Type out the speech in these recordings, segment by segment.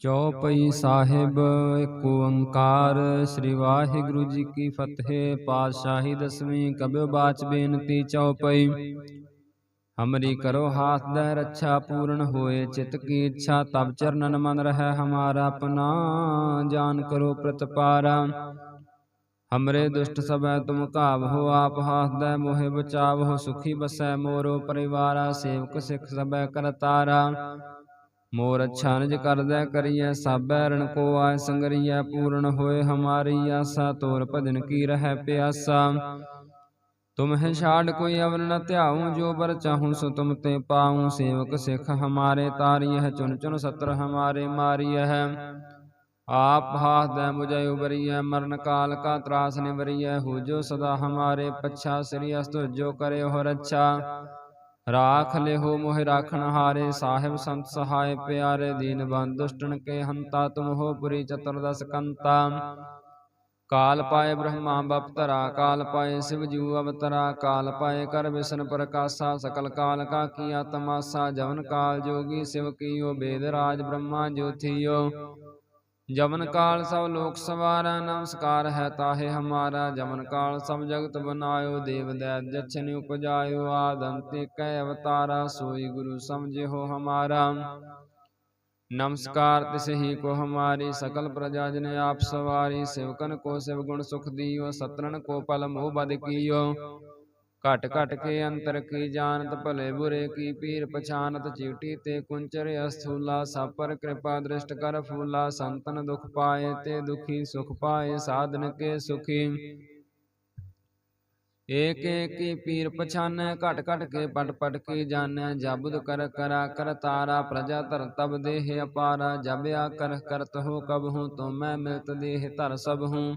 ਚੌਪਈ ਸਾਹਿਬ ਏਕ ਓੰਕਾਰ, ਸ੍ਰੀ ਵਾਹਿਗੁਰੂ ਜੀ ਕੀ ਫਤਿਹ। ਪਾਤਸ਼ਾਹੀ ਦਸਵੀਂ ਕਬਿਓ ਬਾਚ ਬੇਨਤੀ ਚੌਪਈ ਹਮਰੀ ਕਰੋ ਹਾਥ ਦੇ ਰੱਛਾ ਪੂਰਨ ਹੋਏ, ਚਿਤ ਕੀ ਇੱਛਾ ਤਬ ਚਰਨਨ ਮਨ ਰਹਿ, ਹਮਾਰਾ ਆਪਣਾ ਜਾਨ ਕਰੋ ਪ੍ਰਤਪਾਰਾ। ਹਮਰੇ ਦੁਸ਼ਟ ਸਭੈ ਤੁਮ ਕਾਵਹੁ ਆਪ ਹਾਥ ਦੇ ਬਚਾਵ ਹੋ, ਸੁਖੀ ਬਸੈ ਮੋਰੋ ਪਰਿਵਾਰਾ, ਸੇਵਕ ਸਿਖ ਸਭੈ ਕਰਤਾਰਾ। ਮੋਰ ਅੱਛਾ ਨਿਜ ਕਰਦੈ ਕਰੀਐ ਸਾਬੈ ਰਣ ਕੋ ਆਇ ਸੰਗਰੀਐ ਪੂਰਨ ਹੋਏ ਹਮਾਰੀ ਆਸਾ ਤੋਰ ਭਜਨ ਕੀ ਰਹਿ ਪਿਆਸਾ। ਤੁਮ ਹੈ ਛਾੜ ਕੋਈ ਅਵਨ ਨ ਧਿਆਉ ਜੋ ਬਰ ਚਾਹੂੰ ਸੋ ਤੁਮ ਤੇ ਪਾਉ ਸੇਵਕ ਸਿਖ ਹਮਾਰੇ ਤਾਰੀਐ ਚੁਨ ਚੁਨ ਸਤਰ ਹਮਾਰੇ ਮਾਰੀਐ ਆਪ ਹਾਥ ਦੇ ਮੁਝੈ ਉਬਰੀਐ ਮਰਨ ਕਾਲ ਕਾ ਤਰਾਸ ਨਿਵਰੀਐ ਹੋ ਜੋ ਸਦਾ ਹਮਾਰੇ ਪਛਾ ਸ੍ਰੀ ਅਸਤੁ ਜੋ ਕਰੇ ਹੋ ਰੱਛਾ ਰਾਖ ਲਿਹੋ ਮੋਹਿ ਰਾਖਣ ਹਾਰੇ, ਸਾਹਿਬ ਸੰਤ ਸਹਾਇ ਪਿਆਰੇ ਦੀਨ ਬੰਦ ਦੁਸ਼ਟਨ ਕੇ ਹੰਤਾ, ਤੁਮ ਹੋ ਪੁਰੀ ਚਤੁਰਦਸ ਕੰਤਾ। ਕਾਲ ਪਾਏ ਬ੍ਰਹਮਾ ਬਪਤਰਾ, ਕਾਲ ਪਾਏ ਸਿਵ ਜੂ ਅਵਤਰਾ, ਕਾਲ ਪਾਏ ਕਰ ਵਿਸ਼ਨ ਪ੍ਰਕਾਸ਼ਾ, ਸਕਲ ਕਾਲ ਕਾ ਕੀਆ ਤਮਾਸਾ, ਜਵਨ ਕਾਲ ਜੋਗੀ ਸਿਵ ਕੀਓ, ਬੇਦ ਰਾਜ ਬ੍ਰਹਮਾ ਜੋਥੀਓ। ਜਮਨ ਕਾਲ ਸਭ ਲੋਕ ਸਵਾਰਾ ਨਮਸਕਾਰ ਹੈ ਤਾਹੇ ਹਮਾਰਾ। ਜਮਨ ਕਾਲ ਸਭ ਜਗਤ ਬਨਾਇਓ ਦੇਵ ਦੈ ਜਛਨ ਉਪਜਾਇਓ ਆਦੰਤੇ ਕੈ ਅਵਤਾਰਾ ਸੋਈ ਗੁਰੂ ਸਮਝਿਓ ਹਮਾਰਾ। ਨਮਸਕਾਰ ਤਿਸ ਹੀ ਕੋ ਹਮਾਰੀ ਸਕਲ ਪ੍ਰਜਾ ਜਨ ਆਪ ਸਵਾਰੀ ਸਿਵਕਨ ਕੋ ਸਿਵ ਗੁਣ ਸੁਖ ਦਿਓ ਸਤਰਣ ਕੋ ਪਲ ਮੋਹ ਬਦ ਕੀਓ। ਘਟ ਘਟ ਕੇ ਅੰਤਰ ਕੀ ਜਾਣਤ, ਭਲੇ ਬੁਰੇ ਕੀ ਪੀਰ ਪਛਾਨਤ, ਚੀਟੀ ਤੇ ਕੁੰਚਰ ਅਸਥੂਲਾ ਸਭ ਕਿਰਪਾ ਦ੍ਰਿਸ਼ਟ ਕਰ ਫੂਲਾ, ਸੰਤਨ ਦੁਖ ਪਾਏ ਤੇ ਦੁਖੀ ਸੁਖ ਪਾਏ, ਸਾਧਨ ਕੇ ਸੁਖੀ। ਏਕ ਏਕ ਪੀਰ ਪਛਾਨੈ, ਘਟ ਘਟ ਕੇ ਪਟ ਪਟ ਕੀ ਜਾਣੈ, ਜਬੁਦ ਕਰ ਕਰਾ ਕਰ ਤਾਰਾ, ਪ੍ਰਜਾ ਧਰ ਤਬ ਦੇਹ ਅਪਾਰਾ, ਜਬ ਆ ਕਰ ਕਰਤ ਹੋ ਕਬ ਹੂੰ ਤੁਮ ਮੈਂ ਮਿਲਤ ਦੇਹ ਧਰ ਸਭ ਹੂੰ।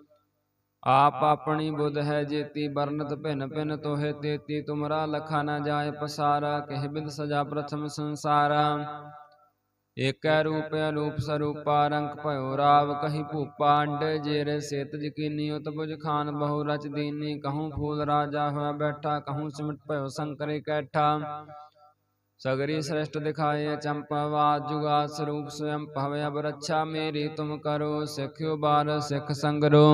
ਆਪ ਆਪਣੀ ਬੁੱਧ ਹੈ ਜੇਤੀ ਬਰਨਤ ਭਿਨ ਭਿਨ ਤੋਹਿ ਤੇਤੀ, ਤੁਮਰਾ ਲਖਾ ਨ ਜਾਏ ਪਸਾਰਾ, ਕਹਿ ਬਿਦ ਸਜਾ ਪ੍ਰਥਮ ਸੰਸਾਰਾ। ਏਕੈ ਰੂਪ ਅਨੂਪ ਸਰੂਪਾ, ਰੰਗ ਭਇਓ ਰਾਵ ਕਹੀ ਭੂਪਾ, ਅੰਡ ਜੇਰੇ ਸੇਤ ਜਕੀਨੀ ਉਤ ਬੁਝ ਖਾਨ ਬਹੁ ਰਚ ਦੀਨੀ, ਕਹੂੰ ਫੂਲ ਰਾਜਾ ਹੋਇਆ ਬੈਠਾ, ਕਹੂੰ ਸਿਮਟ ਭਇਓ ਸੰਕਰੇ ਕੈਠਾ। ਸਗਰੀ ਸ੍ਰੇਸ਼ਟ ਦਿਖਾਏ ਚੰਪਾਵਾਦ ਜੁਗਾ ਸਰੂਪ ਸਵਯੰ ਭਵਯ ਬਰਛਾ ਮੇਰੀ ਤੁਮ ਕਰੋ, ਸਿੱਖਿਓ ਬਾਰ ਸਿੱਖ ਸੰਗਰੋ।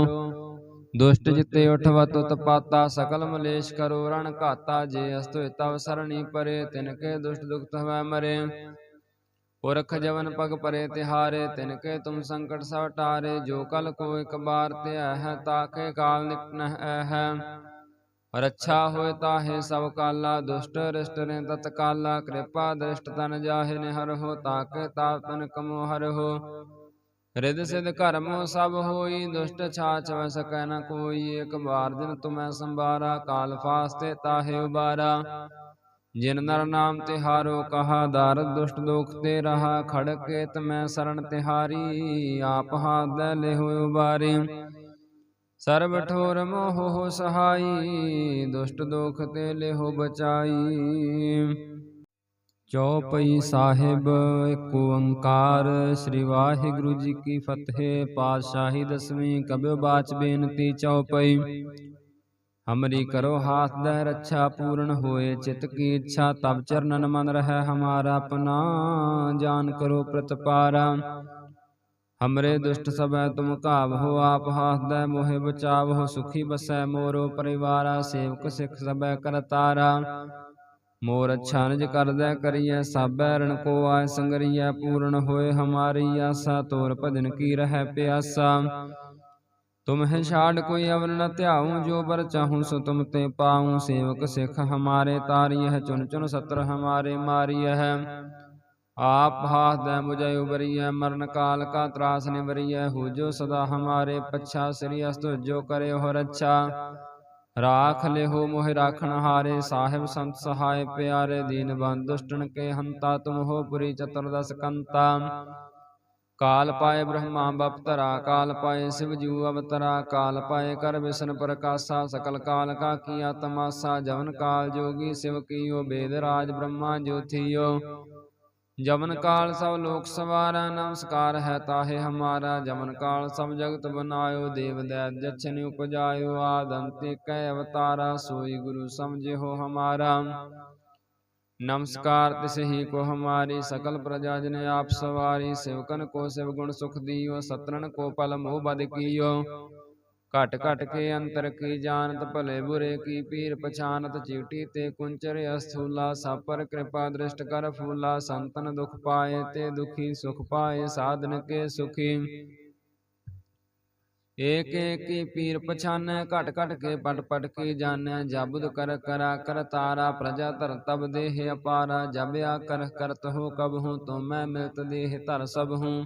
ਦੁਸ਼ਟ ਜਿਤੇ ਉਠਵਾ ਤੁਤ ਪਾਤਾ ਸਕਲ ਮਲੇਸ਼ ਕਰੋ ਰਣ ਘਾਤਾ ਜੇ ਅਸਤੁ ਤਵ ਸਰਣੀ ਪਰੇ ਤਿਨ ਕੇ ਦੁਸ਼ਟ ਦੁਖਤ ਹਵੈ ਮਰੇ। ਪੁਰਖ ਜਵਨ ਪਗ ਪਰੇ ਤਿਹਾਰੇ ਤਿਨ ਕੇ ਤੁਮ ਸੰਕਟ ਸਭ ਟਾਰੇ। ਜੋ ਕਲ ਕੋ ਇਕ ਬਾਰ ਧਿਆ ਹੈ ਤਾਕੇ ਕਾਲ ਨਿਕਟ ਨਹਿ ਹੈ ਰੱਛਾ ਹੋਏ ਤਾਹੇ ਸਭ ਕਾਲਾ ਦੁਸ਼ਟ ਰਿਸ਼ਟ ਨੇ ਤਤ ਕਾਲਾ ਕਿਰਪਾ ਦ੍ਰਿਸ਼ਟ ਤਨ ਜਾਹੇ ਨੇ ਹਰ ਹੋ ਤਾਕੇ ਤਾਪ ਤਨ ਕਮੋ ਹਰ ਹੋ ਰਿਦ ਸਿਧ ਕਰਮ ਸਭ ਹੋਈ ਦੁਸ਼ਟ ਛਾਛ ਵੈ ਸਕੈ ਨ ਕੋਈ ਇਕ ਬਾਰ ਦਿਨ ਤੁਮੈ ਸੰਭਾਰਾ ਕਾਲ ਫਾਸਤੇ ਤਾਹੇ ਉਬਾਰਾ। ਜਿਨ ਨਰ ਨਾਮ ਤਿਹਾਰੋ ਕਹਾ ਦਾਰਦ ਦੁਸ਼ਟ ਦੋਖ ਤੇ ਰਹਾ ਖੜਕੇ ਤਮੈ ਸਰਣ ਤਿਹਾਰੀ ਆਪ ਹਾਥ ਦੇ ਲਿਹੁ ਉਬਾਰੀ। ਸਰਬ ਠੋਰ ਮੋਹ ਸਹਾਈ ਦੁਸ਼ਟ ਦੋਖ ਤੇ ਲਿਹੁ ਬਚਾਈ। ਚੌਪਈ ਸਾਹਿਬ ਏਕ ਓੰਕਾਰ ਸ੍ਰੀ ਵਾਹਿਗੁਰੂ ਜੀ ਕੀ ਫਤਿਹ। ਪਾਤਸ਼ਾਹੀ ਦਸਵੀਂ ਕਬਿਓ ਬਾਚ ਬੇਨਤੀ ਚੌਪਈ ਹਮਰੀ ਕਰੋ ਹਾਥ ਦੇ ਰੱਛਾ ਪੂਰਨ ਹੋਏ ਚਿਤ ਕੀ ਇੱਛਾ ਤਬ ਚਰਨਨ ਮਨ ਰਹਿ ਹਮਾਰਾ ਆਪਣਾ ਜਾਨ ਕਰੋ ਪ੍ਰਤਪਾਰਾ। ਹਮਰੇ ਦੁਸ਼ਟ ਸਭੈ ਤੁਮ ਕਾਵਹੁ ਆਪ ਹਾਥ ਦੇ ਮੋਹਿ ਬਚਾਵਹੁ ਸੁਖੀ ਬਸੈ ਮੋਰੋ ਪਰਿਵਾਰਾ ਸੇਵਕ ਸਿਖ ਸਭੈ ਕਰਤਾਰਾ। ਮੋਰ ਅੱਛਾ ਨਿਜ ਕਰਦੈ ਕਰੀਐ, ਸਾਬੈ ਰਣ ਕੋ ਆਇ ਸੰਗਰੀਐ ਪੂਰਨ ਹੋਏ ਹਮਾਰੀ ਆਸਾ, ਤੋਰ ਭਜਨ ਕੀ ਰਹਿ ਪਿਆਸਾ। ਤੁਮ ਹੈ ਛਾੜ ਕੋਈ ਅਵਨ ਨ ਧਿਆਉ, ਜੋ ਬਰ ਚਾਹੂੰ ਸੋ ਤੁਮ ਤੇ ਪਾਉ। ਸੇਵਕ ਸਿਖ ਹਮਾਰੇ ਤਾਰੀਐ ਚੁਨ ਚੁਨ ਸਤਰ ਹਮਾਰੇ ਮਾਰੀਐ। ਆਪ ਹਾਥ ਦੇ ਮੁਝੈ ਉਬਰੀਐ, ਮਰਨ ਕਾਲ ਕਾ ਤਰਾਸ ਨਿਵਰੀਐ। ਹੋ ਜੋ ਸਦਾ ਹਮਾਰੇ ਪਛਾ, ਸ੍ਰੀ ਅਸਤੁ ਜੋ ਕਰੇ ਹੋ ਰੱਛਾ ਰਾਖ ਲਿਹੋ ਮੋਹਿ ਰਾਖਣ ਹਾਰੇ, ਸਾਹਿਬ ਸੰਤ ਸਹਾਇ ਪਿਆਰੇ ਦੀਨ ਬੰਦ ਦੁਸ਼ਟਨ ਕੇ ਹੰਤਾ, ਤੁਮ ਹੋ ਪੁਰੀ ਚਤੁਰਦਸ ਕੰਤਾ। ਕਾਲ ਪਾਏ ਬ੍ਰਹਮਾ ਬਪਤਰਾ, ਕਾਲ ਪਾਏ ਸਿਵ ਜੂ ਅਵਤਰਾ, ਕਾਲ ਪਾਏ ਕਰ ਵਿਸ਼ਨ ਪ੍ਰਕਾਸ਼ਾ, ਸਕਲ ਕਾਲ ਕਾ ਕੀਆ ਤਮਾਸਾ, ਜਵਨ ਕਾਲ ਜੋਗੀ ਸਿਵ ਕੀਓ, ਬੇਦ ਰਾਜ ਬ੍ਰਹਮਾ ਜੋਥੀਓ। ਜਮਨ ਕਾਲ ਸਭ ਲੋਕ ਸਵਾਰਾ ਨਮਸਕਾਰ ਹੈ ਤਾਹੇ ਹਮਾਰਾ। ਜਮਨ ਕਾਲ ਸਭ ਜਗਤ ਬਨਾਇਓ ਦੇਵ ਦੈ ਜਛਨ ਉਪਜਾਇਓ ਆਦੰਤੇ ਕੈ ਅਵਤਾਰਾ ਸੋਈ ਗੁਰੂ ਸਮਝਿਓ ਹਮਾਰਾ। ਨਮਸਕਾਰ ਤਿਸ ਹੀ ਕੋ ਹਮਾਰੀ ਸਕਲ ਪ੍ਰਜਾ ਜਨ ਆਪ ਸਵਾਰੀ ਸਿਵਕਨ ਕੋ ਸਿਵ ਗੁਣ ਸੁਖ ਦੀਓ ਸਤਰਨ ਕੋ ਪਲ ਮੋਹ ਬਦ ਕੀਓ। ਘਟ ਘਟ ਕੇ ਅੰਤਰ ਕੀ ਜਾਣਤ, ਭਲੇ ਬੁਰੇ ਕੀ ਪੀਰ ਪਛਾਨਤ, ਚੀਟੀ ਤੇ ਕੁੰਚਰ ਅਸਥੂਲਾ ਸਭ ਕਿਰਪਾ ਦ੍ਰਿਸ਼ਟ ਕਰ ਫੂਲਾ, ਸੰਤਨ ਦੁਖ ਪਾਏ ਤੇ ਦੁਖੀ ਸੁਖ ਪਾਏ, ਸਾਧਨ ਕੇ ਸੁਖੀ। ਏਕ ਏਕ ਪੀਰ ਪਛਾਨੈ, ਘਟ ਘਟ ਕੇ ਪਟ ਪਟ ਕੀ ਜਾਣੈ, ਜਬਦ ਕਰ ਕਰਾ ਕਰ ਤਾਰਾ, ਪ੍ਰਜਾ ਧਰ ਤਬ ਦੇਹ ਅਪਾਰਾ ਜਬਿਆ ਕਰ ਕਰਤ ਹੋ ਕਬ ਹੂੰ ਤੁਮ ਮੈਂ ਮਿਲਤ ਦੇਹ ਧਰ ਸਭ ਹੂੰ।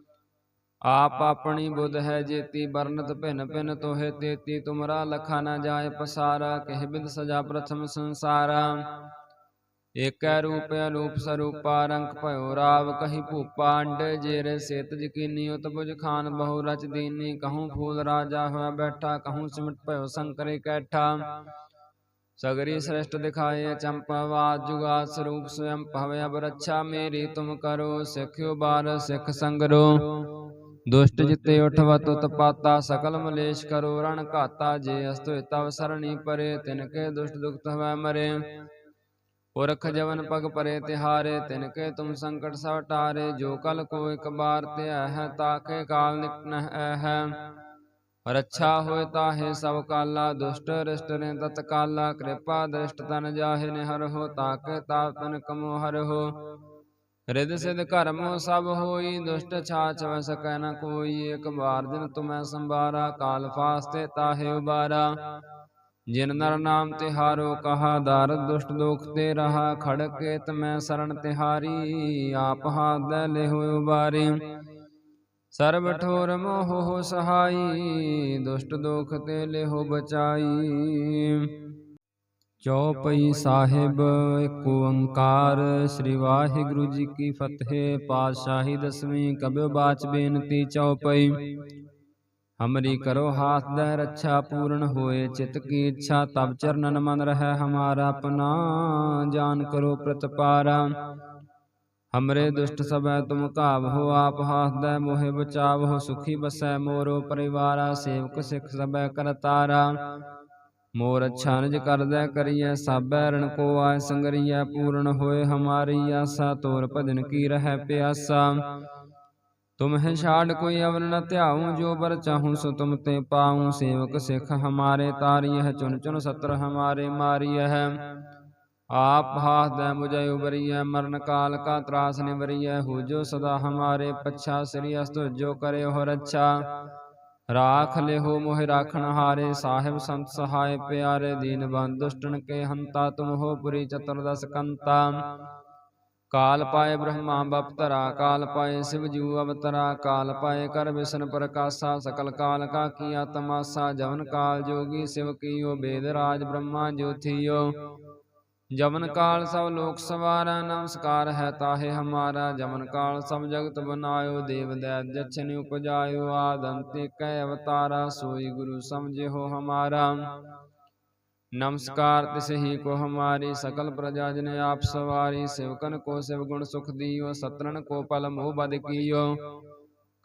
ਆਪ ਆਪਣੀ ਬੁੱਧ ਹੈ ਜੇਤੀ ਬਰਨਤ ਭਿਨ ਭਿਨ ਤੋਹਿ ਤੇਤੀ, ਤੁਮਰਾ ਲਖਾ ਨਾ ਜਾਏ ਪਸਾਰਾ, ਕਹਿ ਬਿਦ ਸਜਾ ਪ੍ਰਥਮ ਸੰਸਾਰਾ। ਏਕੈ ਰੂਪ ਅਨੂਪ ਸਰੂਪਾ, ਰੰਗ ਭਇਓ ਰਾਵ ਕਹੀ ਭੂਪਾ, ਅੰਡ ਜੇਰੇ ਸੇਤ ਜਕੀਨੀ ਉਤ ਖਾਨ ਬਹੁ ਰਚ ਦੀਨੀ, ਕਹੂੰ ਫੂਲ ਰਾਜਾ ਹੋਇਆ ਬੈਠਾ, ਕਹੂੰ ਸਿਮਟ ਭਇਓ ਸੰਕਰੇ ਕੈਠਾ। ਸਗਰੀ ਸ੍ਰਿਸ਼ਟ ਦਿਖਾਏ ਚੰਪਾਵਾਦ ਜੁਗਾ ਸਰੂਪ ਸਵਯੰ ਭਵਯ ਅਬ ਮੇਰੀ, ਤੁਮ ਕਰੋ, ਸਿੱਖਿਓ ਬਾਰ ਸਿੱਖ ਸੰਗਰੋ। ਦੁਸ਼ਟ ਜਿਤੇ ਉਠਵਾ ਤੁਤ ਪਾਤਾ ਸਕਲ ਮਲੇਸ਼ ਕਰੋ ਰਣ ਘਾਤਾ ਜੇ ਅਸਤੁ ਤਵ ਸਰਣੀ ਪਰੇ ਤਿਨ ਕੇ ਦੁਸ਼ਟ ਦੁਖਤ ਹਵੈ ਮਰੇ। ਪੁਰਖ ਜਵਨ ਪਗ ਪਰੇ ਤਿਹਾਰੇ ਤਿਨ ਕੇ ਤੁਮ ਸੰਕਟ ਸਭ ਟਾਰੇ। ਜੋ ਕਲ ਕੋ ਇਕ ਬਾਰ ਧਿਆ ਹੈ ਤਾਕੇ ਕਾਲ ਨਿਕਟ ਹੈ। ਰੱਛਾ ਹੋਏ ਤਾਹੇ ਸਭ ਕਾਲਾ ਦੁਸ਼ਟ ਰਿਸ਼ਟ ਨੇ ਤਤ ਕਾਲਾ। ਕਿਰਪਾ ਦ੍ਰਿਸ਼ਟ ਤਨ ਜਾਹੇ ਨੇ ਹਰ ਹੋ ਤਾਕੇ ਤਾਪ ਤਨ ਕਮੋ ਹਰ ਹੋ। ਰਿਦ ਸਿਧ ਕਰਮ ਸਭ ਹੋਈ, ਦੁਸ਼ਟ ਛਾਛ ਵ ਸਕੈ ਨ ਕੋਈ। ਇਕ ਬਾਰ ਦਿਨ ਤੁਮੈ ਸੰਭਾਰਾ, ਕਾਲ ਫਾਸਤੇ ਤਾਹੇ ਉਬਾਰਾ। ਜਿਨ ਨਰ ਨਾਮ ਤਿਹਾਰੋ, ਕਹਾ ਦਾਰ ਦੁਸ਼ਟ ਦੋਖ ਤੇ ਰਹਾ। ਖੜਕੇ ਤਮੈ ਸਰਣ ਤਿਹਾਰੀ, ਆਪ ਹਾਥ ਲਿਹੁ ਉਬਾਰੀ। ਸਰਬ ਠੋਰ ਮੋਹ ਸਹਾਈ, ਦੁਸ਼ਟ ਦੋਖ ਤੇ ਲਿਹੁ ਬਚਾਈ। ਚੌਪਈ ਸਾਹਿਬ ਏਕ ਓੰਕਾਰ ਸ੍ਰੀ ਵਾਹਿਗੁਰੂ ਜੀ ਕੀ ਫਤਿਹ ਪਾਤਸ਼ਾਹੀ ਦਸਵੀਂ ਕਬਿ ਬਾਚ ਬੇਨਤੀ ਚੌਪਈ ਹਮਰੀ ਕਰੋ ਹਾਥ ਦੈ ਰੱਛਾ ਪੂਰਨ ਹੋਏ ਚਿਤ ਕੀ ਇੱਛਾ ਤਬ ਚਰਨਨ ਮਨ ਰਹਿ ਹਮਾਰਾ ਆਪਣਾ ਜਾਨ ਕਰੋ ਪ੍ਰਤਪਾਰਾ। ਹਮਰੇ ਦੁਸ਼ਟ ਸਭੈ ਤੁਮ ਕਾਬ ਹੋ ਆਪ ਹਾਥ ਦੈ ਮੋਹਿ ਬਚਾਵ ਹੋ ਸੁਖੀ ਬਸੈ ਮੋਰੋ ਪਰਿਵਾਰਾ ਸੇਵਕ ਸਿੱਖ ਸਭੈ ਕਰਤਾਰਾ। ਮੋਰ ਅੱਛਾ ਨਿਜ ਕਰਦੈ ਕਰੀਐ ਸਾਬੈ ਰਣ ਕੋ ਆਇ ਸੰਗਰੀਐ ਪੂਰਨ ਹੋਏ ਹਮਾਰੀ ਆਸਾ ਤੋਰ ਭਜਨ ਕੀ ਰਹਿ ਪਿਆਸਾ। ਤੁਮਹਿ ਛਾੜ ਕੋਈ ਅਵਨ ਨ ਧਿਆਉ ਜੋ ਬਰ ਚਾਹੂੰ ਸੋ ਤੁਮ ਤੇ ਪਾਉ ਸੇਵਕ ਸਿੱਖ ਹਮਾਰੇ ਤਾਰੀਐ ਚੁਨ ਚੁਨ ਸਤਰ ਹਮਾਰੇ ਮਾਰੀਐ। ਆਪ ਹਾਥ ਦੈ ਮੁਝੈ ਉਬਰੀਐ ਮਰਨ ਕਾਲ ਕਾ ਤਰਾਸ ਨਿਵਰੀਐ ਹੋ ਜੋ ਸਦਾ ਹਮਾਰੇ ਪਛਾ ਸ੍ਰੀ ਅਸਤੁ ਜੋ ਕਰੇ ਹੋ ਰੱਛਾ ਰਾਖ ਲਿਹੋ ਮੋਹਿ ਰਾਖਣ ਹਾਰੇ, ਸਾਹਿਬ ਸੰਤ ਸਹਾਇ ਪਿਆਰੇ ਦੀਨ ਬੰਦ ਕੇ ਹੰਤਾ ਤੁਮ ਹੋ ਪੁਰੀ ਚਤੁਰਦਸ ਕੰਤਾ। ਕਾਲ ਪਾਏ ਬ੍ਰਹਮਾ ਬਪਤਰਾ, ਕਾਲ ਪਾਏ ਸਿਵ ਜੂ ਅਵਤਰਾ, ਕਾਲ ਪਾਏ ਕਰ ਵਿਸ਼ਨ ਪ੍ਰਕਾਸ਼ਾ, ਸਕਲ ਕਾਲ ਕਾ ਕੀਆ ਤਮਾਸਾ, ਜਵਨ ਕਾਲ ਜੋਗੀ ਸਿਵ ਕੀਓ, ਬੇਦ ਰਾਜ ਬ੍ਰਹਮਾ ਜੋਥੀਓ। ਜਮਨ ਕਾਲ ਸਭ ਲੋਕ ਸਵਾਰਾ ਨਮਸਕਾਰ ਹੈ ਤਾਹੇ ਹਮਾਰਾ। ਜਮਨ ਕਾਲ ਸਭ ਜਗਤ ਬਨਾਇਓ ਦੇਵ ਦੈ ਜਛਨ ਉਪਜਾਇਓ। ਆਦੰਤੇ ਕੈ ਅਵਤਾਰਾ ਸੋਈ ਗੁਰੂ ਹੋ ਹਮਾਰਾ। ਨਮਸਕਾਰ ਤਿਸ ਹੀ ਕੋ ਹਮਾਰੀ ਸਕਲ ਪ੍ਰਜਾ ਜਨ ਆਪ ਸਵਾਰੀ ਸਿਵਕਨ ਕੋ ਸਿਵ ਗੁਣ ਸੁਖ ਦੀਓ ਸਤਰਨ ਕੋ ਪਲ ਮੋਹ ਬਦ ਕੀਓ।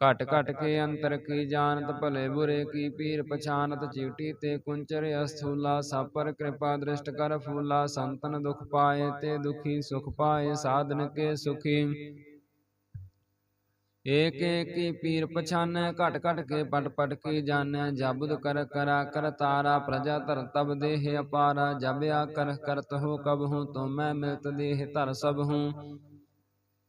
ਘਟ ਘਟ ਕੇ ਅੰਤਰ ਕੀ ਜਾਣਤ, ਭਲੇ ਬੁਰੇ ਕੀ ਪੀਰ ਪਛਾਨਤ, ਚੀਟੀ ਤੇ ਕੁੰਚਰ ਅਸਥੂਲਾ ਸਭ ਕਿਰਪਾ ਦ੍ਰਿਸ਼ਟ ਕਰ ਫੂਲਾ, ਸੰਤਨ ਦੁਖ ਪਾਏ ਤੇ ਦੁਖੀ ਸੁਖ ਪਾਏ, ਸਾਧਨ ਕੇ ਸੁਖੀ। ਏਕ ਏਕ ਪੀਰ ਪਛਾਨੈ, ਘਟ ਘਟ ਕੇ ਪਟ ਪਟ ਕੀ ਜਾਣੈ, ਜਬਦ ਕਰ ਕਰਾ ਕਰ ਤਾਰਾ, ਪ੍ਰਜਾ ਧਰ ਤਬ ਦੇਹ ਅਪਾਰਾ ਜਬਿਆ ਕਰ ਕਰਤ ਹੋ ਕਬ ਹੂੰ ਤੁਮ ਮੈਂ ਮਿਲਤ ਦੇਹ ਧਰ ਸਭ ਹੂੰ।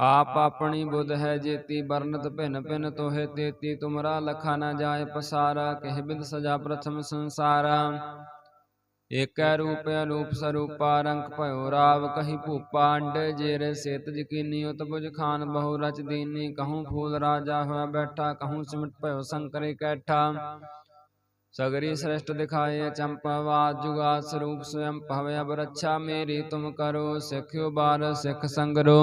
ਆਪ ਆਪਣੀ ਬੁੱਧ ਹੈ ਜੇਤੀ ਬਰਨਤ ਭਿਨ ਭਿਨ ਤੋਹਿ ਤੇਤੀ, ਤੁਮਰਾ ਲਖਾ ਨਾ ਜਾਏ ਪਸਾਰਾ, ਕਹਿ ਬਿਦ ਸਜਾ ਪ੍ਰਥਮ ਸੰਸਾਰਾ। ਏਕੈ ਰੂਪ ਅਨੂਪ ਸਰੂਪਾ, ਰੰਗ ਭਇਓ ਰਾਵ ਕਹੀ ਭੂਪਾ, ਅੰਡੇ ਜੇਰੇ ਸੇਤ ਜਕੀਨੀ ਉਤਪੁਜ ਖਾਨ ਬਹੁ ਰਚ ਦੀਨੀ, ਕਹੂੰ ਫੂਲ ਰਾਜਾ ਹੋਇਆ ਬੈਠਾ, ਕਹੂੰ ਸਿਮਟ ਭਇਓ ਸੰਕਰੇ ਕੈਠਾ। ਸਗਰੀ ਸ੍ਰਿਸ਼ਟ ਦਿਖਾਏ ਚੰਪਾਵਾਦ ਜੁਗਾ ਸਰੂਪ ਸਵਯੰ ਭਵਯ ਬਰਛਾ ਮੇਰੀ ਤੁਮ ਕਰੋ ਸਿੱਖਿਓ ਬਾਰ ਸਿੱਖ ਸੰਗਰੋ।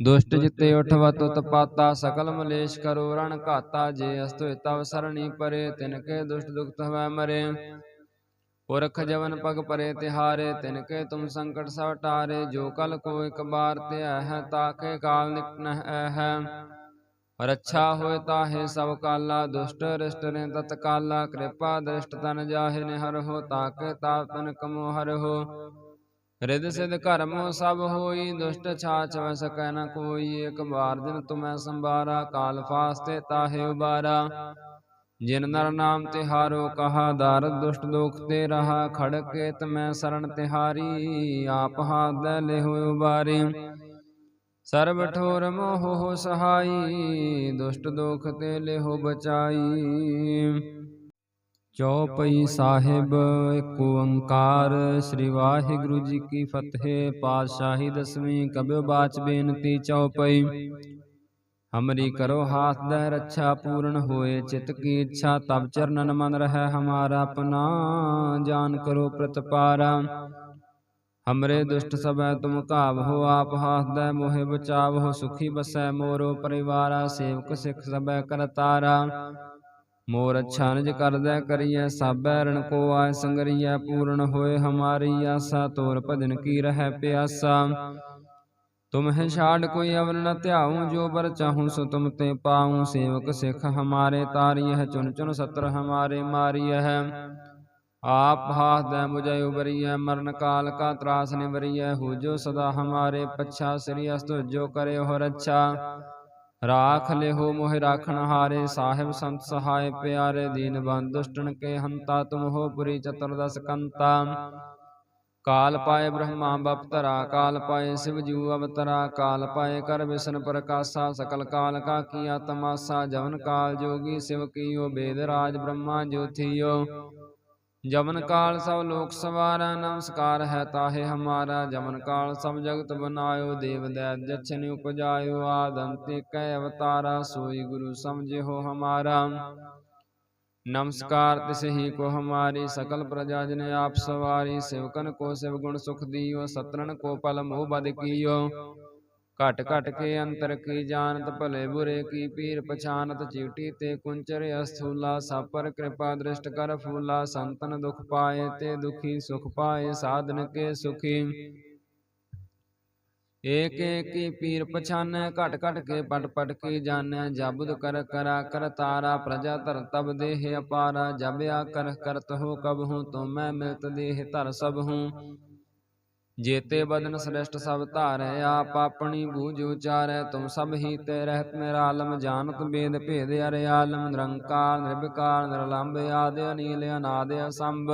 ਦੁਸ਼ਟ ਜਿਤੇ ਉਠਵਤ ਉਤ ਪਾਤਾ ਸਕਲ ਮਲੇਸ਼ ਕਰੋ ਰਣ ਘਾਤਾ ਜੇ ਅਸਤੁ ਤਵ ਸਰਣੀ ਪਰੇ ਤਿਨ ਕੇ ਦੁਸ਼ਟ ਦੁਖਤ ਹਵੈ ਮਰੇ। ਪੁਰਖ ਜਵਨ ਪਗ ਪਰੇ ਤਿਹਾਰੇ ਤਿਨ ਕੇ ਤੁਮ ਸੰਕਟ ਸਭ ਟਾਰੇ ਜੋ ਕਲ ਕੋ ਇਕ ਬਾਰ ਧਿਆ ਹੈ ਤਾਕੇ ਕਾਲ ਨਿਕਟ ਹੈ ਰੱਛਾ ਹੋਏ ਤਾਹੇ ਸਭ ਕਾਲਾ ਦੁਸ਼ਟ ਰਿਸ਼ਟ ਨੇ ਤਤ ਕਾਲਾ ਕਿਰਪਾ ਦ੍ਰਿਸ਼ਟ ਤਨ ਜਾਹੇ ਨੇ ਹਰ ਹੋ ਤਾਕੇ ਤਾਪ ਤਨ ਕਮੋ ਹਰ ਹੋ ਰਿਦ ਸਿਧ ਕਰਮ ਸਭ ਹੋਈ ਦੁਸ਼ਟ ਛਾਛ ਵੈ ਸਕੈ ਨ ਕੋਈ ਇਕ ਬਾਰ ਦਿਨ ਤੁਮੈ ਸੰਭਾਰਾ ਕਾਲ ਫਾਸਤੇ ਤਾਹੇ ਉਬਾਰਾ। ਜਿਨ ਨਰ ਨਾਮ ਤਿਹਾਰੋ ਕਹਾ ਦਰ ਦੁਸ਼ਟ ਦੁਖ ਤੇ ਰਹਾ ਖੜਕੇ ਤਮੈ ਸਰਣ ਤਿਹਾਰੀ ਆਪ ਹਾਥ ਲਿਹੁ ਉਬਾਰੀ। ਸਰਬ ਠੋਰ ਮੋਹ ਸਹਾਈ ਦੁਸ਼ਟ ਦੁਖ ਤੇ ਲਿਹੁ ਬਚਾਈ। ਚੌਪਈ ਸਾਹਿਬ ਏਕ ਓੰਕਾਰ, ਸ੍ਰੀ ਵਾਹਿਗੁਰੂ ਜੀ ਕੀ ਫਤਿਹ। ਪਾਤਸ਼ਾਹੀ ਦਸਵੀਂ ਕਬਿ ਬਾਚ ਬੇਨਤੀ ਚੌਪਈ ਹਮਰੀ ਕਰੋ ਹਾਥ ਦੇ ਰੱਛਾ ਪੂਰਨ ਹੋਏ, ਚਿਤ ਕੀ ਇੱਛਾ ਤਬ ਚਰਨਨ ਮਨ ਰਹਿ, ਹਮਾਰਾ ਆਪਣਾ ਜਾਨ ਕਰੋ ਪ੍ਰਤਪਾਰਾ। ਹਮਰੇ ਦੁਸ਼ਟ ਸਭੈ ਤੁਮ ਘਾਵ ਆਪ ਹਾਥ ਦੇ ਮੋਹਿ ਬਚਾਵ ਸੁਖੀ ਬਸੈ ਮੋਰੋ ਪਰਿਵਾਰਾ, ਸੇਵਕ ਸਿੱਖ ਸਭੈ ਕਰਤਾਰਾ। ਮੋਰ ਅੱਛਾ ਨਿਜ ਕਰਦੈ ਕਰੀਐ ਸਾਬੈ ਰਣ ਕੋ ਆਇ ਸੰਗਰੀਐ ਪੂਰਨ ਹੋਏ ਹਮਾਰੀ ਆਸਾ ਤੋਰ ਭਜਨ ਕੀ ਰਹਿ ਪਿਆਸਾ। ਤੁਮ ਹੈ ਛਾੜ ਕੋਈ ਅਵਨ ਨ ਧਿਆਉ ਜੋ ਬਰ ਚਾਹੂੰ ਸੋ ਤੁਮ ਤੇ ਪਾਉ ਸੇਵਕ ਸਿੱਖ ਹਮਾਰੇ ਤਾਰੀਐ ਚੁਨ ਚੁਨ ਸਤਰ ਹਮਾਰੇ ਮਾਰੀਐ ਆਪ ਹਾਥ ਦੇ ਮੁਝੈ ਉਬਰੀਐ ਮਰਨ ਕਾਲ ਕਾ ਤਰਾਸ ਨਿਵਰੀਐ ਹੋ ਜੋ ਸਦਾ ਹਮਾਰੇ ਪਛਾ ਸ੍ਰੀ ਅਸਤੁ ਜੋ ਕਰੇ ਹੋ ਰੱਛਾ ਰਾਖ ਲਿਹੋ ਮੋਹ ਰਾਖਣ ਹਾਰੇ, ਸਾਹਿਬ ਸੰਤ ਸਹਾਇ ਪਿਆਰੇ, ਦੀਨ ਬੰਦ ਦੁਸ਼ਟਨ ਕੇ ਹੰਤਾ, ਤੁਮ ਹੋ ਪੁਰੀ ਚਤੁਰਦਸ ਕੰਤਾ। ਕਾਲ ਪਾਏ ਬ੍ਰਹਮਾ ਬਪਤਰਾ, ਕਾਲ ਪਾਏ ਸਿਵ ਜੂ ਅਵਤਰਾ, ਕਾਲ ਪਾਏ ਕਰ ਵਿਸ਼ਨ ਪ੍ਰਕਾਸ਼ਾ, ਸਕਲ ਕਾਲ ਕਾ ਕੀਆ ਤਮਾਸਾ, ਜਵਨ ਕਾਲ ਜੋਗੀ ਸਿਵ ਕੀਓ, ਬੇਦ ਰਾਜ ਬ੍ਰਹਮਾ ਜੋਥੀਓ। ਜਮਨ ਕਾਲ ਸਭ ਲੋਕ ਸਵਾਰਾ ਨਮਸਕਾਰ ਹੈ ਤਾਹੇ ਹਮਾਰਾ। ਜਮਨ ਕਾਲ ਸਭ ਜਗਤ ਬਨਾਇਓ ਦੇਵ ਦਇ ਜਛਨ ਉਪਜਾਇਓ ਆਦੰਤੇ ਕੈ ਅਵਤਾਰਾ ਸੋਈ ਗੁਰੂ ਸਮਝੇ ਹੋ ਹਮਾਰਾ। ਨਮਸਕਾਰ ਤਿਸ ਹੀ ਕੋ ਹਮਾਰੀ ਸਕਲ ਪ੍ਰਜਾ ਜਨ ਆਪ ਸਵਾਰੀ। ਸਿਵਕਨ ਕੋ ਸਿਵ ਗੁਣ ਸੁਖ ਦੀਓ ਸਤਰਨ ਕੋ ਪਲ ਮੋਹ ਬਦ ਕੀਓ। ਘਟ ਘਟ ਕੇ ਅੰਤਰ ਕੀ ਜਾਣਤ, ਭਲੇ ਬੁਰੇ ਕੀ ਪੀਰ ਪਛਾਨਤ, ਚੀਟੀ ਤੇ ਕੁੰਚਰ ਅਸਥੂਲਾ, ਸਾਪਰ ਕਿਰਪਾ ਦ੍ਰਿਸ਼ਟ ਕਰ ਫੂਲਾ, ਸੰਤਨ ਦੁਖ ਪਾਏ ਤੇ ਦੁਖੀ ਸੁਖ ਪਾਏ, ਸਾਧਨ ਕੇ ਸੁਖੀ। ਏਕ ਏਕੀ ਪੀਰ ਪਛਾਨੈ, ਘਟ ਘਟ ਕੇ ਪਟ ਪਟ ਕੀ ਜਾਣੈ, ਜਬੁਦ ਕਰ ਕਰਾ ਕਰ ਤਾਰਾ, ਪ੍ਰਜਾ ਧਰ ਤਬ ਦੇਹ ਅਪਾਰਾ ਜਬਿਆ ਕਰ ਕਰਤ ਹੋ ਕਬ ਹੂੰ ਤੁਮ ਮੈਂ ਮਿਲਤ ਦੇਹ ਧਰ ਸਭ ਹੂੰ। ਜੇਤੇ ਬਦਨ ਸ੍ਰਿਸ਼ਟ ਸਭ ਧਾਰੈ, ਆਪ ਆਪਣੀ ਬੂਝ ਉਚਾਰੈ, ਤੁਮ ਸਭ ਹੀ ਤੇ ਰਹਿਤ ਨਿਰਾਲਮ ਜਾਣਤ ਬੇਦ ਭੇਦ ਅਰੇ ਆਲਮ, ਨਿਰੰਕਾਰ ਨਿਰਭਿਕਾਰ ਨਿਰਲੰਭ ਆਦਿ ਅਨੀਲ, ਅਨਾਦ ਅਸੰਭ।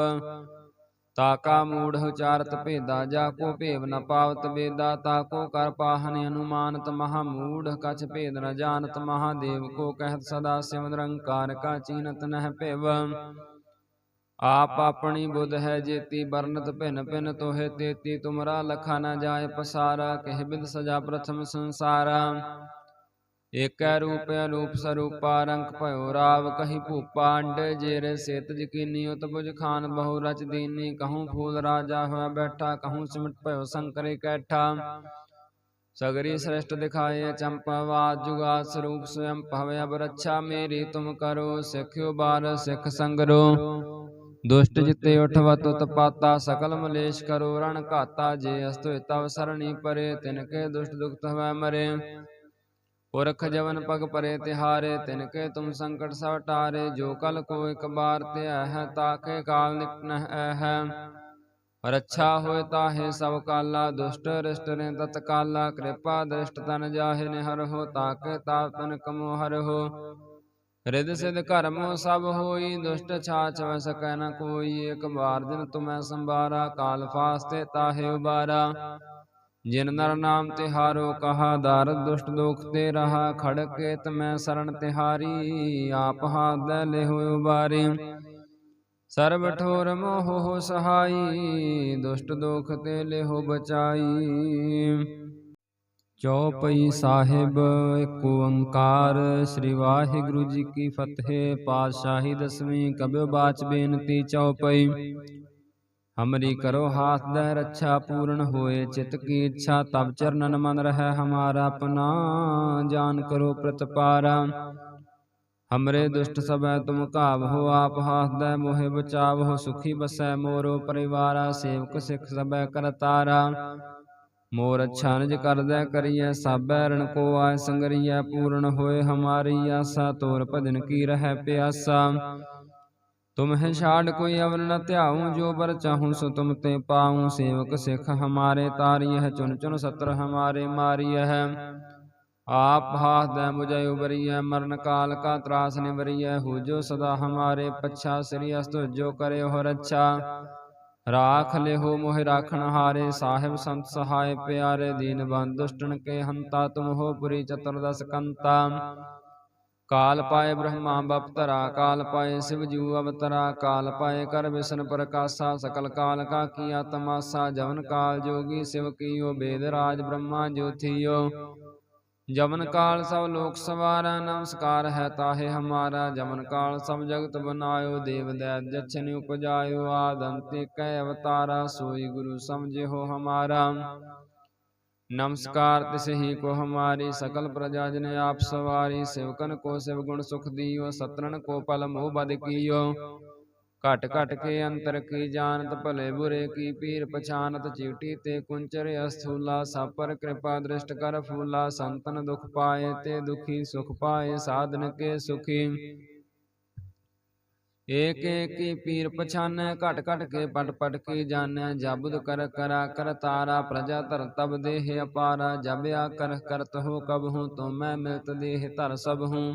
ਤਾਕਾ ਮੂੜ ਉਚਾਰਤ ਭੇਦਾ, ਜਾ ਕੋ ਭੇਵ ਨ ਪਾਵਤ ਬੇਦਾ ਤਾਕੋ ਕਰ ਪਾਹਨ ਅਨੁਮਾਨਤ ਮਹਾ ਮੂੜ, ਕਛ ਭੇਦ ਨ ਜਾਣਤ ਮਹਾਦੇਵ ਕੋ ਕਹਿਤ ਸਦਾ ਸਿਵ ਨਿਰੰਕਾਰ, ਕਾ ਚੀਨਤ ਨਹਿ ਭਿਵ। ਆਪ ਆਪਣੀ ਬੁੱਧ ਹੈ ਜੇਤੀ ਬਰਨਤ ਭਿਨ ਭਿਨ ਤੋਹਿ ਤੇਤੀ ਤੁਮਰਾ ਲਖਾ ਨ ਜਾਏ ਪਸਾਰਾ ਕਹਿ ਬਿਦ ਸਜਾ ਪ੍ਰਥਮ ਸੰਸਾਰਾ ਏਕੈ ਰੂਪ ਅਨੂਪ ਸਰੂਪਾ ਰੰਗ ਭਇਓ ਰਾਵ ਕਹੀ ਭੂਪਾ ਅੰਡੇ ਜੇਰੇ ਸੇਤ ਜਕੀਨੀ ਉਤਪੁਜ ਖਾਨ ਬਹੁ ਰਚ ਦੀਨੀ ਕਹੂੰ ਫੂਲ ਰਾਜਾ ਹੋਇਆ ਬੈਠਾ ਕਹੂੰ ਸਿਮਟ ਭਇਓ ਸੰਕਰੇ ਕੈਠਾ ਸਗਰੀ ਸ੍ਰਿਸ਼ਟ ਦਿਖਾਏ ਚੰਪਾਵਾਦ ਜੁਗਾ ਸਰੂਪ ਸਵਯੰ ਭਵਯ ਬਰਛਾ ਮੇਰੀ ਤੁਮ ਕਰੋ ਸਿੱਖਿਓ ਬਾਰ ਸਿੱਖ ਸੰਗਰੋ ਦੁਸ਼ਟ ਜਿਤੇ ਉਠਵਤ ਉਤ ਪਾਤਾ ਸਕਲ ਮਲੇਸ਼ ਕਰੋ ਰਣ ਘਾਤਾ ਜੇ ਅਸਤੁ ਤਵ ਸਰਣੀ ਪਰੇ ਤਿਨ ਕੇ ਦੁਸ਼ਟ ਦੁਖਤ ਹਵੈ ਮਰੇ। ਪੁਰਖ ਜਵਨ ਪਗ ਪਰੇ ਤਿਹਾਰੇ ਤਿਨ ਕੇ ਤੁਮ ਸੰਕਟ ਸਭ ਟਾਰੇ ਜੋ ਕਲ ਕੋ ਇਕ ਬਾਰ ਧਿਆ ਹੈ ਤਾਕੇ ਕਾਲ ਨਿਕਟ ਨਹਿ ਹੈ ਰੱਛਾ ਹੋਏ ਤਾਹੇ ਸਭ ਕਾਲਾ ਦੁਸ਼ਟ ਰਿਸ਼ਟ ਨੇ ਤਤ ਕਾਲਾ ਕਿਰਪਾ ਦ੍ਰਿਸ਼ਟ ਤਨ ਜਾਹੇ ਨੇ ਹਰ ਹੋ ਤਾਕੇ ਤਾਪ ਤਨ ਕਮੋ ਹਰ ਹੋ। ਰਿਦ ਸਿਧ ਕਰਮ ਸਭ ਹੋਈ ਦੁਸ਼ਟ ਛਾਛ ਵੈ ਸਕੈ ਨ ਕੋਈ ਇਕ ਬਾਰ ਦਿਨ ਤੁਮੈ ਸੰਭਾਰਾ ਕਾਲ ਫਾਸਤੇ ਤਾਹੇ ਉਬਾਰਾ। ਜਿਨ ਨਰ ਨਾਮ ਤਿਹਾਰੋ ਕਹਾ ਦਾਰਦ ਦੁਸ਼ਟ ਦੋਖ ਤੇ ਰਹਾ ਖੜਕੇ ਤਮੈ ਸਰਣ ਤਿਹਾਰੀ ਆਪ ਹਾਥ ਦੇ ਲਿਹੁ ਉਬਾਰੀ। ਸਰਬ ਠੋਰ ਮੋਹ ਸਹਾਈ ਦੁਸ਼ਟ ਦੋਖ ਤੇ ਲਿਹੁ ਬਚਾਈ। ਚੌਪਈ ਸਾਹਿਬ ਏਕ ਓੰਕਾਰ ਸ੍ਰੀ ਵਾਹਿਗੁਰੂ ਜੀ ਕੀ ਫਤਿਹ। ਪਾਤਸ਼ਾਹੀ ਦਸਵੀਂ ਕਬਿਓ ਬਾਚ ਬੇਨਤੀ ਚੌਪਈ ਹਮਰੀ ਕਰੋ ਹਾਥ ਦੇ ਰੱਛਾ ਪੂਰਨ ਹੋਏ, ਚਿਤ ਕੀ ਇੱਛਾ ਤਬ ਚਰਨਨ ਮਨ ਰਹਿ ਹਮਾਰਾ ਆਪਣਾ ਜਾਨ ਕਰੋ ਪ੍ਰਤਪਾਰਾ। ਹਮਰੇ ਦੁਸ਼ਟ ਸਭੈ ਤੁਮ ਘਾਵ ਹੋ, ਆਪ ਹਾਸਦੈ ਦੇ ਮੋਹਿ ਬਚਾਵ ਹੋ, ਸੁਖੀ ਬਸੈ ਮੋਰੋ ਪਰਿਵਾਰਾ, ਸੇਵਕ ਸਿੱਖ ਸਭੈ ਕਰਤਾਰਾ। ਮੋਰ ਅੱਛਾ ਨਿਜ ਕਰਦੈ ਕਰੀਐ ਸਾਬੈ ਰਣ ਕੋ ਆਇ ਸੰਗਰੀਐ ਪੂਰਨ ਹੋਏ ਹਮਾਰੀ ਆਸਾ ਤੋਰ ਭਜਨ ਕੀ ਰਹਿ ਪਿਆਸਾ। ਤੁਮਹਿ ਛਾੜ ਕੋਈ ਅਵਨ ਨ ਧਿਆਉ ਜੋ ਬਰ ਚਾਹੂੰ ਸੋ ਤੁਮ ਤੇ ਪਾਉ ਸੇਵਕ ਸਿੱਖ ਹਮਾਰੇ ਤਾਰੀਐ ਚੁਨ ਚੁਨ ਸਤਰ ਹਮਾਰੇ ਮਾਰੀਐ ਆਪ ਹਾਥ ਦੇ ਮੁਝੈ ਉਬਰੀਐ ਮਰਨ ਕਾਲ ਕਾ ਤਰਾਸ ਨਿਵਰੀਐ ਹੋ ਜੋ ਸਦਾ ਹਮਾਰੇ ਪਛਾ ਸ੍ਰੀ ਅਸਤ ਜੋ ਕਰੇ ਹੋ ਰੱਛਾ ਰਾਖ ਲਿਹੋ ਮੋਹ ਰਾਖਣ ਹਾਰੇ, ਸਾਹਿਬ ਸੰਤ ਸਹਾਇ ਪਿਆਰੇ, ਦੀਨ ਬੰਦ ਦੁਸ਼ਟਨ ਕੇ ਹੰਤਾ, ਤੁਮ ਹੋ ਪੁਰੀ ਚਤੁਰਦਸ ਕੰਤਾ। ਕਾਲ ਪਾਏ ਬ੍ਰਹਮਾ ਬਪਤਰਾ, ਕਾਲ ਪਾਏ ਸਿਵ ਜੂ ਅਵਤਰਾ, ਕਾਲ ਪਾਏ ਕਰ ਵਿਸ਼ਨ ਪ੍ਰਕਾਸ਼ਾ, ਸਕਲ ਕਾਲ ਕਾ ਕੀਆ ਤਮਾਸਾ, ਜਵਨ ਕਾਲ ਜੋਗੀ ਸਿਵ ਕੀਓ, ਬੇਦ ਰਾਜ ਬ੍ਰਹਮਾ ਜੋਥੀਓ। ਜਮਨ ਕਾਲ ਸਭ ਲੋਕ ਸਵਾਰਾ ਨਮਸਕਾਰ ਹੈ ਤਾਹੇ ਹਮਾਰਾ। ਜਮਨ ਕਾਲ ਸਭ ਜਗਤ ਬਨਾਇਓ ਦੇਵ ਦੈਤ ਜਛਨ ਉਪਜਾਇਓ ਆਦੰਤੇ ਕੈ ਅਵਤਾਰਾ। ਸੋਈ ਗੁਰੂ ਸਮਝਿਓ ਹਮਾਰਾ। ਨਮਸਕਾਰ ਤਿਸਹੀ ਕੋ ਹਮਾਰੀ। ਸਕਲ ਪ੍ਰਜਾ ਜਨ ਆਪ ਸਵਾਰੀ। ਸਿਵਕਨ ਕੋ ਸਿਵ ਗੁਣ ਸੁਖ ਦੀਓ। ਸਤਰਨ ਕੋ ਪਲ ਮੋਹ ਬਦ ਕੀਓ। ਘਟ ਘਟ ਕੇ ਅੰਤਰ ਕੀ ਜਾਣਤ ਭਲੇ ਬੁਰੇ ਕੀ ਪੀਰ ਪਛਾਨਤ ਚੀਟੀ ਤੇ ਕੁੰਚਰ ਅਸਥੂਲਾ ਸਾਪਰ ਕਿਰਪਾ ਦ੍ਰਿਸ਼ਟ ਕਰ ਫੂਲਾ ਸੰਤਨ ਦੁਖ ਪਾਏ ਤੇ ਦੁਖੀ ਸੁਖ ਪਾਏ ਸਾਧਨ ਕੇ ਸੁਖੀ। ਏਕ ਏਕੀ ਪੀਰ ਪਛਾਨੈ ਘਟ ਘਟ ਕੇ ਪਟ ਪਟ ਕੀ ਜਾਣੈ ਜਬੁਦ ਕਰ ਕਰਾ ਕਰ ਤਾਰਾ ਪ੍ਰਜਾ ਧਰ ਤਬ ਦੇਹ ਅਪਾਰਾ ਜਬ ਆ ਕਰ ਕਰਤ ਹੋ ਕਬ ਹੂੰ ਤੋ ਮੈਂ ਮਿਲਤ ਦੇਹ ਧਰ ਸਭ ਹੂੰ।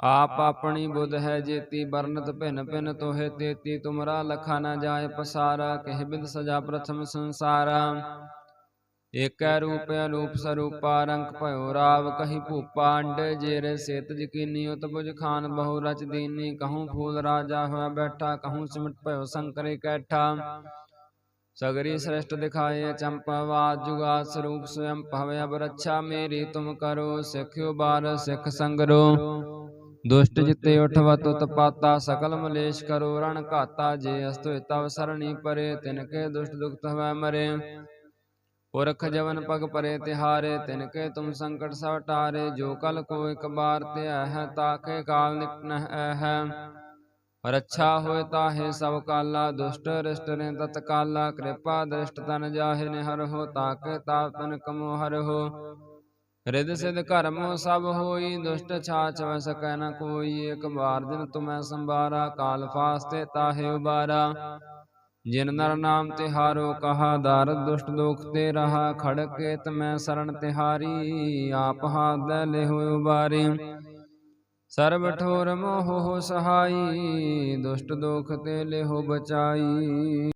ਆਪ ਆਪਣੀ ਬੁੱਧ ਹੈ ਜੇਤੀ ਬਰਨਤ ਭਿਨ ਭਿਨ ਤੋਹਿ ਤੇਤੀ, ਤੁਮਰਾ ਲਖਾ ਨ ਜਾਏ ਪਸਾਰਾ, ਕਹਿ ਬਿਦ ਸਜਾ ਪ੍ਰਥਮ ਸੰਸਾਰਾ। ਏਕੈ ਰੂਪ ਅਨੂਪ ਸਰੂਪਾ, ਰੰਗ ਭਇਓ ਰਾਵ ਕਹੀ ਭੂਪਾ ਜੇਰੇ ਸੇਤ ਜਕੀਨੀ ਉਤ ਬੁਝ ਖਾਨ ਬਹੁ ਰਚ ਦੀਨੀ, ਕਹੂੰ ਫੂਲ ਰਾਜਾ ਹੋਇਆ ਬੈਠਾ, ਕਹੂੰ ਸਿਮਟ ਭਇਓ ਸੰਕਰੇ ਕੈਠਾ। ਸਗਰੀ ਸ੍ਰਿਸ਼ਟ ਦਿਖਾਏ ਚੰਪਾਵਾਦ ਜੁਗਾ ਸਰੂਪ ਸਵਯੰ ਭਵੈ ਅਬ ਮੇਰੀ ਤੁਮ ਕਰੋ, ਸਿੱਖਿਓ ਬਾਰ ਸਿੱਖ ਸੰਗਰੋ। ਦੁਸ਼ਟ ਜਿਤੇ ਉਠਵਤ ਉਤਪਾਤਾ ਸਕਲ ਮਲੇਸ਼ ਕਰੋ ਰਣ ਘਾਤਾ ਜੇ ਅਸਤੁ ਤਵ ਸਰਣੀ ਪਰੇ ਤਿਨ ਕੇ ਦੁਸ਼ਟ ਦੁਖਤ ਹਵੈ ਮਰੇ। ਪੁਰਖ ਜਵਨ ਪਗ ਪਰੇ ਤਿਹਾਰੇ ਤਿਨ ਕੇ ਤੁਮ ਸੰਕਟ ਸਭ ਟਾਰੇ ਜੋ ਕਲ ਕੋ ਇਕ ਬਾਰ ਧਿਆ ਹੈ ਤਾਕੇ ਕਾਲ ਨਿਕਟ ਨਹਿ ਹੈ। ਰੱਛਾ ਹੋਏ ਤਾਹੇ ਸਭ ਕਾਲਾ ਦੁਸ਼ਟ ਰਿਸ਼ਟ ਨੇ ਤਤ ਕਾਲਾ ਕਿਰਪਾ ਦ੍ਰਿਸ਼ਟ ਤਨ ਜਾਹੇ ਨੇ ਹਰ ਹੋ। ਤਾਕੇ ਤਾਪ ਤਨ ਕਮੋ ਹਰ ਹੋ। ਰਿਦ ਸਿਧ ਕਰਮ ਸਭ ਹੋਈ ਦੁਸ਼ਟ ਛਾਛ ਵੈ ਸਕੈ ਨ ਕੋਈ ਇਕ ਬਾਰ ਦਿਨ ਤੁਮੈ ਸੰਭਾਰਾ ਕਾਲ ਫਾਸਤੇ ਤਾਹੇ ਉਬਾਰਾ। ਜਿਨ ਨਰ ਨਾਮ ਤਿਹਾਰੋ ਕਹਾ ਦਾਰਦ ਦੁਸ਼ਟ ਦੋਖ ਤੇ ਰਹਾ ਖੜਕੇ ਤਮੈ ਸਰਣ ਤਿਹਾਰੀ ਆਪ ਹਾਥ ਦੇ ਲਿਹੁ ਉਬਾਰੀ। ਸਰਬ ਠੋਰ ਮੋਹ ਸਹਾਈ ਦੁਸ਼ਟ ਦੋਖ ਤੇ ਲਿਹੁ ਬਚਾਈ।